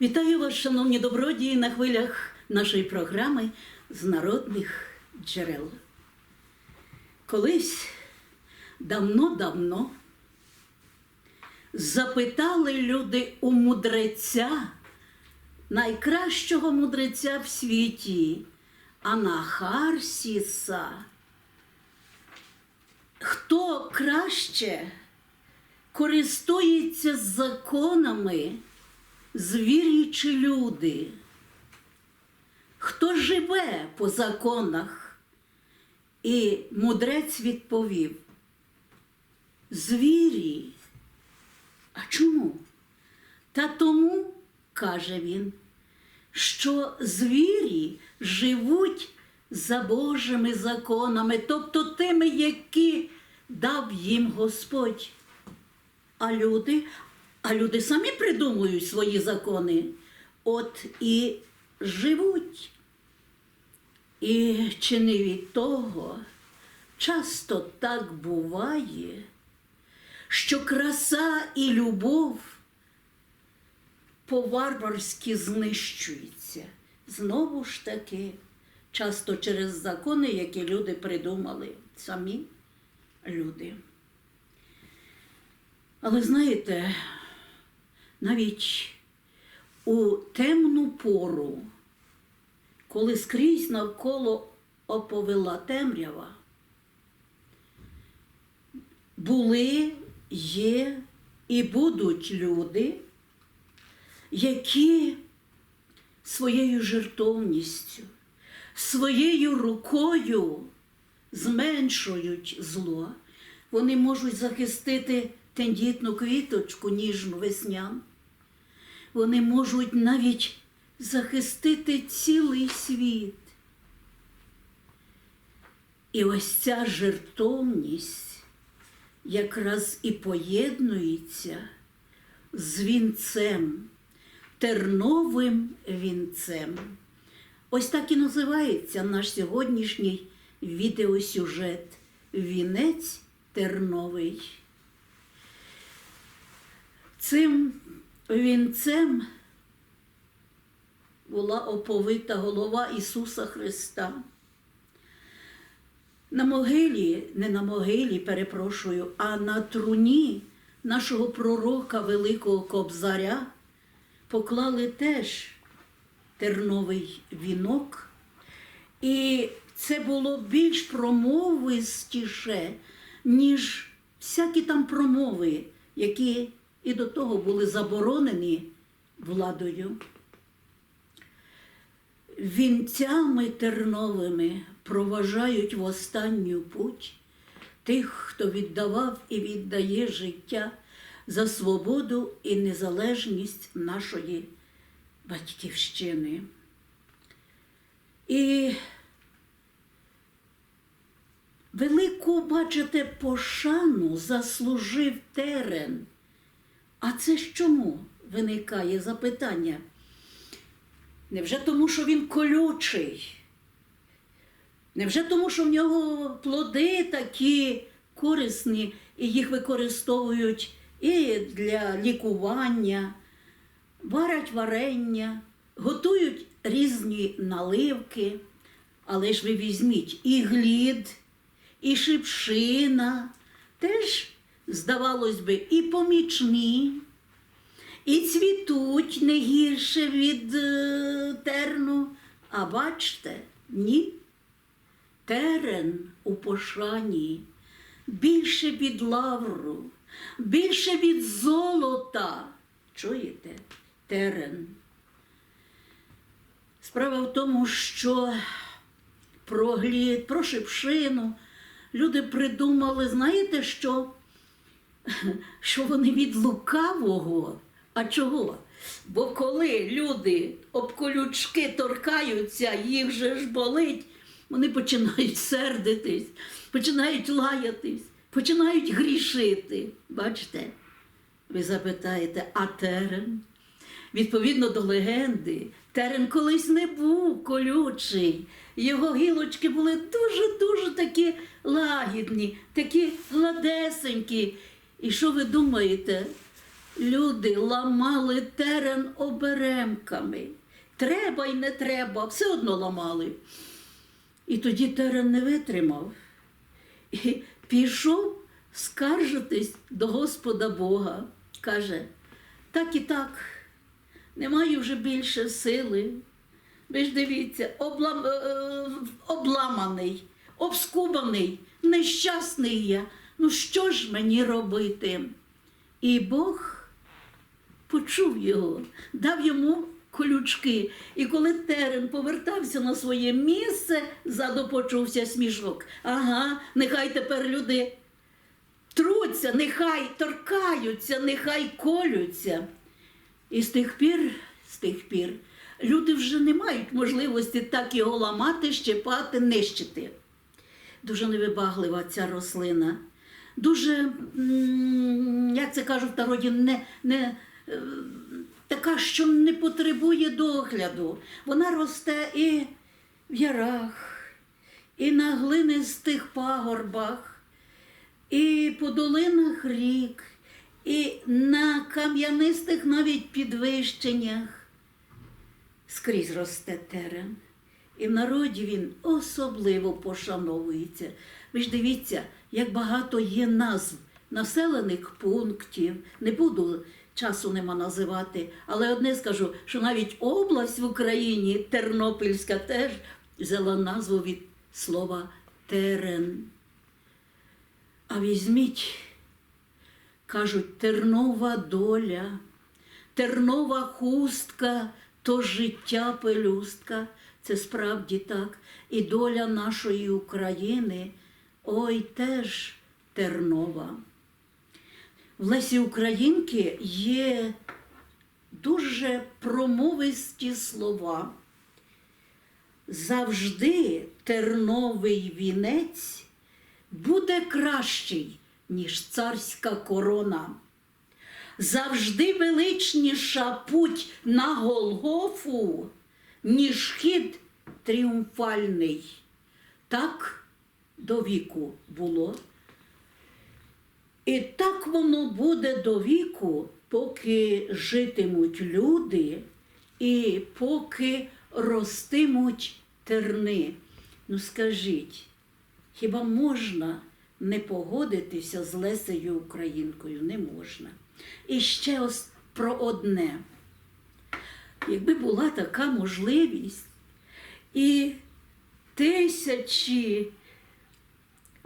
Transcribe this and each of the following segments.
Вітаю вас, шановні добродії, на хвилях нашої програми з народних джерел. Колись давно-давно запитали люди у мудреця, найкращого мудреця в світі, Анахарсіса. Хто краще користується законами, звірі чи люди? Хто живе по законах? І мудрець відповів: Звірі. А чому? Та тому, каже він, що звірі живуть за Божими законами, тобто тими, які дав їм Господь. А люди, а люди самі придумують свої закони, от і живуть. І чи не від того часто так буває, що краса і любов по-варварськи знищуються. Знову ж таки, часто через закони, які люди придумали, самі люди. Але знаєте, навіть у темну пору, коли скрізь навколо оповила темрява, були, є і будуть люди, які своєю жертовністю, своєю рукою зменшують зло. Вони можуть захистити тендітну квіточку, ніжну весняну. Вони можуть навіть захистити цілий світ. І ось ця жертовність якраз і поєднується з вінцем, терновим вінцем. Ось так і називається наш сьогоднішній відеосюжет Вінець терновий. Цим вінцем була оповита голова Ісуса Христа. На могилі, не на могилі, перепрошую, а на труні нашого пророка Великого Кобзаря поклали теж терновий вінок. І це було більш промовистіше, ніж всякі там промови, які і до того були заборонені владою. Вінцями терновими проважають в останню путь тих, хто віддавав і віддає життя за свободу і незалежність нашої батьківщини. І велику, бачите, пошану заслужив терен. А це ж чому виникає запитання? Невже тому, що він колючий? Невже тому, що в нього плоди такі корисні, і їх використовують і для лікування, варять варення, готують різні наливки. Але ж ви візьміть і глід, і шипшина, теж, здавалось би, і помічні, і цвітуть не гірше від е, терну. А бачите, ні. Терен у пошані більше від лавру, більше від золота. Чуєте? Терен. Справа в тому, що про глід, про шипшину люди придумали, знаєте що? Що вони від лукавого. А чого? Бо коли люди об колючки торкаються, їх же ж болить, вони починають сердитись, починають лаятись, починають грішити. Бачите? Ви запитаєте, а терен? Відповідно до легенди, терен колись не був колючий. Його гілочки були дуже-дуже такі лагідні, такі гладесенькі. І що ви думаєте? люди ламали терен оберемками. Треба й не треба, все одно ламали. І тоді терен не витримав і пішов скаржитись до Господа Бога. Каже, так і так, немає вже більше сили. Ви ж дивіться, облам, е, обламаний, обскубаний, нещасний я. Ну що ж мені робити? І Бог почув його, дав йому колючки. І коли терен повертався на своє місце, ззаду почувся смішок. Ага, нехай тепер люди труться, нехай торкаються, нехай колються. І з тих пір, з тих пір, люди вже не мають можливості так його ламати, щепати, нищити. Дуже невибаглива ця рослина. Дуже, як це кажуть в народі, не, не, е, така, що не потребує догляду. Вона росте і в ярах, і на глинистих пагорбах, і по долинах рік, і на кам'янистих навіть підвищеннях. Скрізь росте терен. І в народі він особливо пошановується. Ви ж дивіться, як багато є назв населених пунктів. Не буду часу нема називати, але одне скажу, що навіть область в Україні, Тернопільська, теж взяла назву від слова терен. А візьміть, кажуть, тернова доля, тернова хустка то життя пелюстка. Це справді так. І доля нашої України, ой, теж тернова. В Лесі Українки є дуже промовисті слова. Завжди терновий вінець буде кращий, ніж царська корона. Завжди величніша путь на Голгофу, ніж хід тріумфальний. Так до віку було. І так воно буде до віку, поки житимуть люди і поки ростимуть терни. Ну скажіть, хіба можна не погодитися з Лесею Українкою? Не можна. І ще ось про одне. Якби була така можливість, і тисячі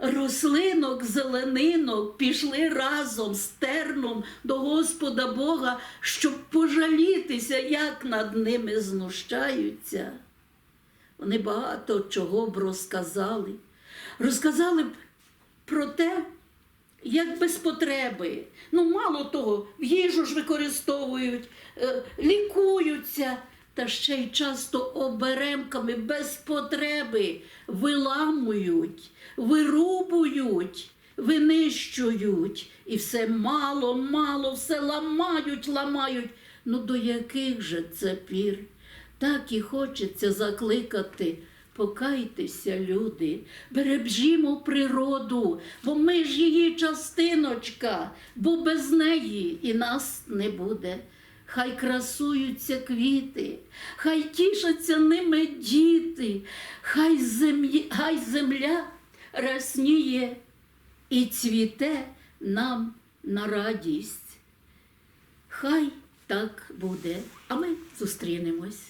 рослинок, зеленинок пішли разом з терном до Господа Бога, щоб пожалітися, як над ними знущаються. Вони багато чого б розказали. Розказали б про те, як без потреби. Ну, мало того, їжу ж використовують, е, лікуються, та ще й часто оберемками без потреби виламують, вирубують, винищують. І все мало, мало, все ламають, ламають. Ну до яких же це пір? Так і хочеться закликати. Покайтеся, люди, бережімо природу, бо ми ж її частиночка, бо без неї і нас не буде. Хай красуються квіти, хай тішаться ними діти, хай, землі, хай земля расніє і цвіте нам на радість. Хай так буде, а ми зустрінемось.